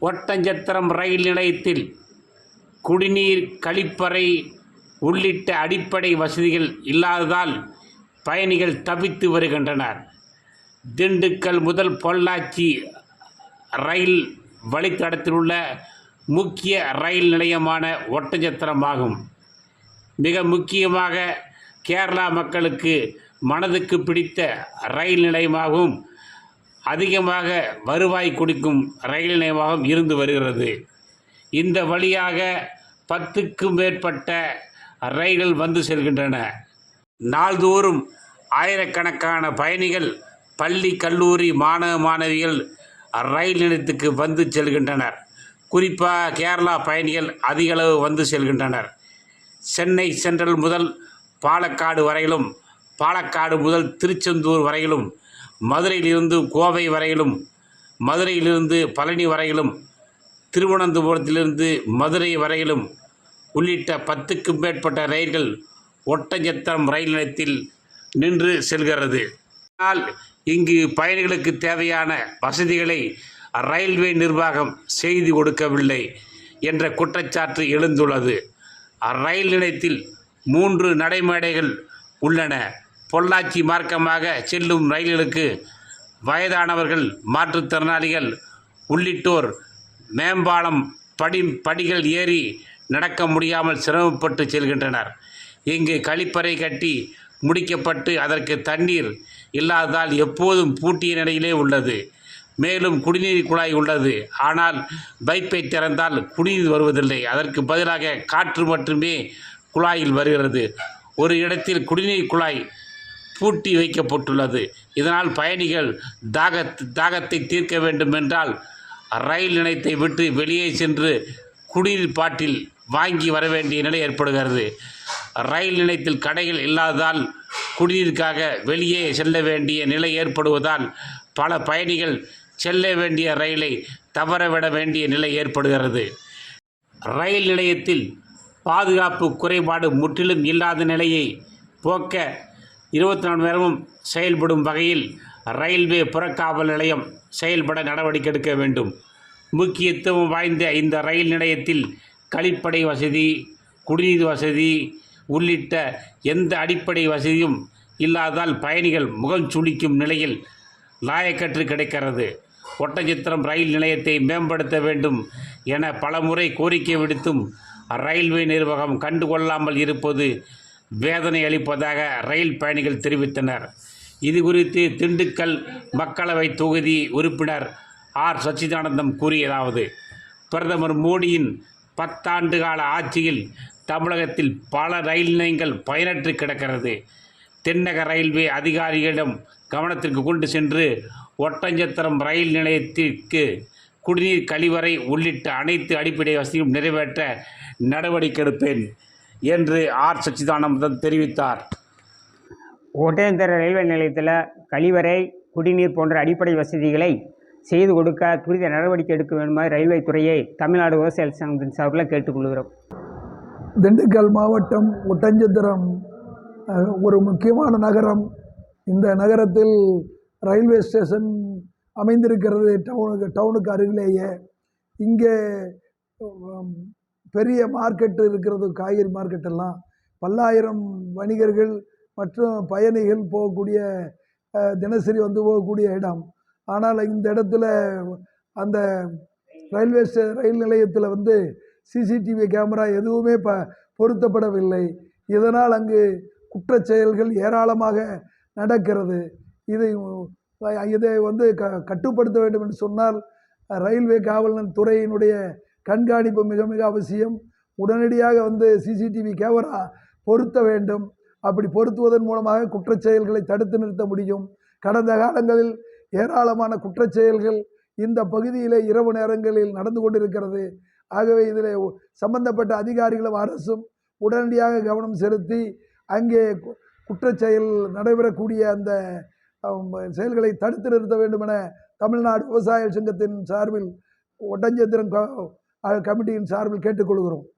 ஒட்டஞ்சத்திரம் ரயில் நிலையத்தில் குடிநீர் கழிப்பறை உள்ளிட்ட அடிப்படை வசதிகள் இல்லாததால் பயணிகள் தவித்து வருகின்றனர். திண்டுக்கல் முதல் பொள்ளாச்சி ரயில் வழித்தடத்தில் உள்ள முக்கிய ரயில் நிலையமான ஒட்டஞ்சத்திரமாகும். மிக முக்கியமாக கேரளா மக்களுக்கு மனதுக்கு பிடித்த ரயில் நிலையமாகவும் அதிகமாக வருவாய் குடிக்கும் ரயில் நிலையமாகவும் இருந்து வருகிறது. இந்த வழியாக பத்துக்கும் மேற்பட்ட ரயில்கள் வந்து செல்கின்றன. நாள்தோறும் ஆயிரக்கணக்கான பயணிகள் பள்ளி கல்லூரி மாணவ மாணவிகள் ரயில் நிலையத்துக்கு வந்து செல்கின்றனர். குறிப்பாக கேரளா பயணிகள் அதிகளவு வந்து செல்கின்றனர். சென்னை சென்ட்ரல் முதல் பாலக்காடு வரையிலும் பாலக்காடு முதல் திருச்செந்தூர் வரையிலும் மதுரையிலிருந்து கோவை வரையிலும் மதுரையிலிருந்து பழனி வரையிலும் திருவனந்தபுரத்திலிருந்து மதுரை வரையிலும் உள்ளிட்ட பத்துக்கும் மேற்பட்ட ரயில்கள் ஒட்டஞ்சத்திரம் ரயில் நிலையத்தில் நின்று செல்கிறது. ஆனால் இங்கு பயணிகளுக்கு தேவையான வசதிகளை ரயில்வே நிர்வாகம் செய்து கொடுக்கவில்லை என்ற குற்றச்சாட்டு எழுந்துள்ளது. ரயில் நிலையத்தில் மூன்று நடைமேடைகள் உள்ளன. பொள்ளாச்சி மார்க்கமாக செல்லும் ரயில்களுக்கு வயதானவர்கள் மாற்றுத்திறனாளிகள் உள்ளிட்டோர் மேம்பாலம் படி படிகள் ஏறி நடக்க முடியாமல் சிரமப்பட்டு செல்கின்றனர். இங்கு கழிப்பறை கட்டி முடிக்கப்பட்டு அதற்கு தண்ணீர் இல்லாததால் எப்போதும் பூட்டிய நிலையிலே உள்ளது. மேலும் குடிநீர் குழாய் உள்ளது. ஆனால் பைப்பை திறந்தால் குடிநீர் வருவதில்லை. அதற்கு பதிலாக காற்று மட்டுமே குழாயில் வருகிறது. ஒரு இடத்தில் குடிநீர் குழாய் பூட்டி வைக்கப்பட்டுள்ளது. இதனால் பயணிகள் தாக தாகத்தை தீர்க்க வேண்டுமென்றால் ரயில் நிலையத்தை விட்டு வெளியே சென்று குடிநீர் பாட்டில் வாங்கி வர வேண்டிய நிலை ஏற்படுகிறது. ரயில் நிலையத்தில் கடைகள் இல்லாததால் குடிநீருக்காக வெளியே செல்ல வேண்டிய நிலை ஏற்படுவதால் பல பயணிகள் செல்ல வேண்டிய ரயிலை தவறவிட வேண்டிய நிலை ஏற்படுகிறது. ரயில் நிலையத்தில் பாதுகாப்பு குறைபாடு முற்றிலும் இல்லாத நிலையை போக்க இருபத்தி நாலு நேரமும் செயல்படும் வகையில் ரயில்வே புறக்காவல் நிலையம் செயல்பட நடவடிக்கை எடுக்க வேண்டும். முக்கியத்துவம் வாய்ந்த இந்த ரயில் நிலையத்தில் கழிப்படை வசதி குடிநீர் வசதி உள்ளிட்ட எந்த அடிப்படை வசதியும் இல்லாதால் பயணிகள் முகம் சுளிக்கும் நிலையில் லாயக்கற்று கிடைக்கிறது. ஒட்டச்சித்திரம் ரயில் நிலையத்தை மேம்படுத்த வேண்டும் என பலமுறை கோரிக்கை விடுத்தும் ரயில்வே நிர்வாகம் கண்டுகொள்ளாமல் இருப்பது வேதனை அளிப்பதாக ரயில் பயணிகள் தெரிவித்தனர். இது குறித்து திண்டுக்கல் மக்களவை தொகுதி உறுப்பினர் ஆர். சச்சிதானந்தம் கூறியதாவது பிரதமர் மோடியின் பத்தாண்டு கால ஆட்சியில் தமிழகத்தில் பல ரயில் நிலையங்கள் பயனற்று கிடக்கிறது. தென்னக ரயில்வே அதிகாரிகளிடம் கவனத்திற்கு கொண்டு சென்று ஒட்டஞ்சத்திரம் ரயில் நிலையத்திற்கு குடிநீர் கழிவறை உள்ளிட்ட அனைத்து அடிப்படை வசதியும் நிறைவேற்ற நடவடிக்கை எடுப்பேன். என்று ஆர். சச்சிதானந்தன் தெரிவித்தார். ஒட்டேந்தர ரயில்வே நிலையத்தில் கழிவறை குடிநீர் போன்ற அடிப்படை வசதிகளை செய்து கொடுக்க துரித நடவடிக்கை எடுக்க வேண்டுமாறு ரயில்வே துறையை தமிழ்நாடு விவசாய சங்கத்தின் சார்பில் கேட்டுக்கொள்கிறோம் திண்டுக்கல் மாவட்டம் ஒட்டஞ்சத்திரம் ஒரு முக்கியமான நகரம். இந்த நகரத்தில் ரயில்வே ஸ்டேஷன் அமைந்திருக்கிறது டவுனுக்கு டவுனுக்கு அருகிலேயே. இங்கே பெரிய மார்க்கெட்டு இருக்கிறது காய்கறி மார்க்கெட் எல்லாம். பல்லாயிரம் வணிகர்கள் மற்றும் பயணிகள் போகக்கூடிய தினசரி வந்து போகக்கூடிய இடம். ஆனால் இந்த இடத்துல அந்த ரயில்வே ஸ்டே ரயில் நிலையத்தில் வந்து சிசிடிவி கேமரா எதுவுமே ப பொருத்தப்படவில்லை. இதனால் அங்கு குற்றச்செயல்கள் ஏராளமாக நடக்கிறது. இதை இதை வந்து க கட்டுப்படுத்த வேண்டும் என்று சொன்னால் ரயில்வே காவல் துறையினுடைய கண்காணிப்பு மிக மிக அவசியம். உடனடியாக வந்து சிசிடிவி கேமரா பொருத்த வேண்டும். அப்படி பொருத்துவதன் மூலமாக குற்றச்செயல்களை தடுத்து நிறுத்த முடியும். கடந்த காலங்களில் ஏராளமான குற்றச்செயல்கள் இந்த பகுதியில் இரவு நேரங்களில் நடந்து கொண்டிருக்கிறது. ஆகவே இதில் சம்பந்தப்பட்ட அதிகாரிகளும் அரசும் உடனடியாக கவனம் செலுத்தி அங்கே கு- செயல் நடைபெறக்கூடிய அந்த செயல்களை தடுத்து நிறுத்த வேண்டும் என தமிழ்நாடு விவசாய சங்கத்தின் சார்பில் ஒட்டஞ்சத்திரம் கமிட்டியின் சார்பில் கேட்டுக்கொள்கிறோம்.